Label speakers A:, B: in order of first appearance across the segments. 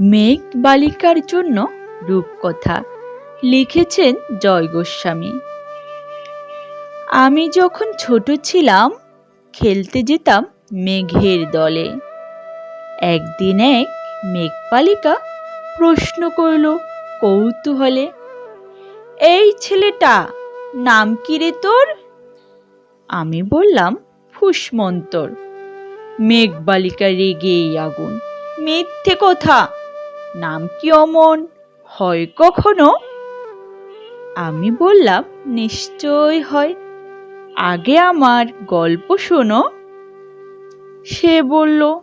A: মেঘ বালিকার জন্য রূপকথা লিখেছেন জয় গোস্বামী। আমি যখন ছোট ছিলাম, খেলতে যেতাম মেঘের দলে। একদিন এক মেঘপালিকা প্রশ্ন করল কৌতূহলে, এই ছেলেটা, নাম কি রে তোর? আমি বললাম, ফুসমন্তর। মেঘবালিকা রেগেই আগুন। মিথ্যে কথা! নাম কি অমন? হয় কখনো? আমি বললাম, নিশ্চয় হয়। আগে আমার গল্প শোনো। সে বলল,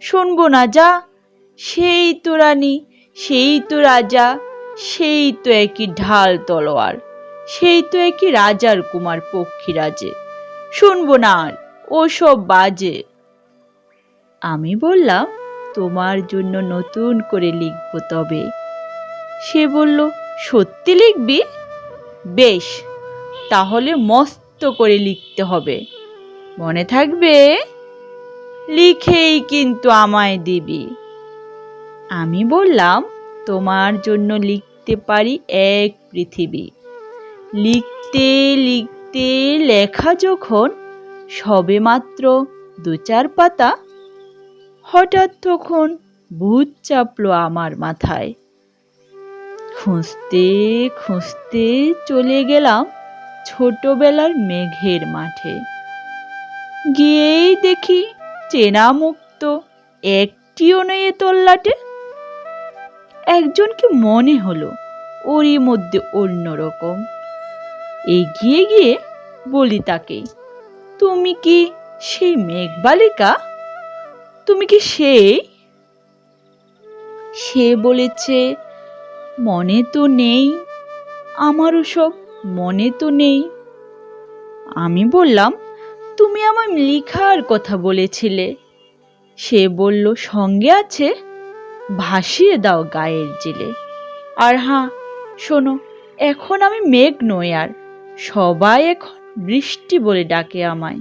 A: শুনব না যা, সেই তো রানী, সেই তো রাজা, সেই তো একই ঢাল তলোয়ার, সেই তো একই রাজার কুমার পক্ষীরাজে। শুনব না আর ওসব বাজে। আমি বললাম তোমার জন্য নতুন করে লিখব তবে। সে বলল, সত্যি লিখবি? বেশ, তাহলে মস্ত করে লিখতে হবে। মনে থাকবে? লিখেই কিন্তু আমায় দিবি। আমি বললাম, তোমার জন্য লিখতে পারি এক পৃথিবী। লিখতে লিখতে লেখা যখন সবে মাত্র দু চার পাতা হঠাৎ তখন ভূত চাপলো আমার মাথায়। খুঁজতে খুঁজতে চলে গেলাম ছোটবেলার মেঘের মাঠে। গিয়েই দেখি চেনা মুক্ত একটিও নেই তল্লাটে। একজনকে মনে হলো ওরই মধ্যে অন্যরকম। এগিয়ে গিয়ে বলি তাকে, তুমি কি সেই মেঘবালিকা? তুমি কি সেই সে বলেছে, মনে তো নেই, আমারও সব মনে তো নেই। আমি বললাম, তুমি আমার লিখার কথা বলেছিলে। সে বলল, সঙ্গে আছে, ভাসিয়ে দাও গায়ের জেলে। আর হ্যাঁ শোনো, এখন আমি মেঘ নই আর, সবাই এখন বৃষ্টি বলে ডাকে আমায়।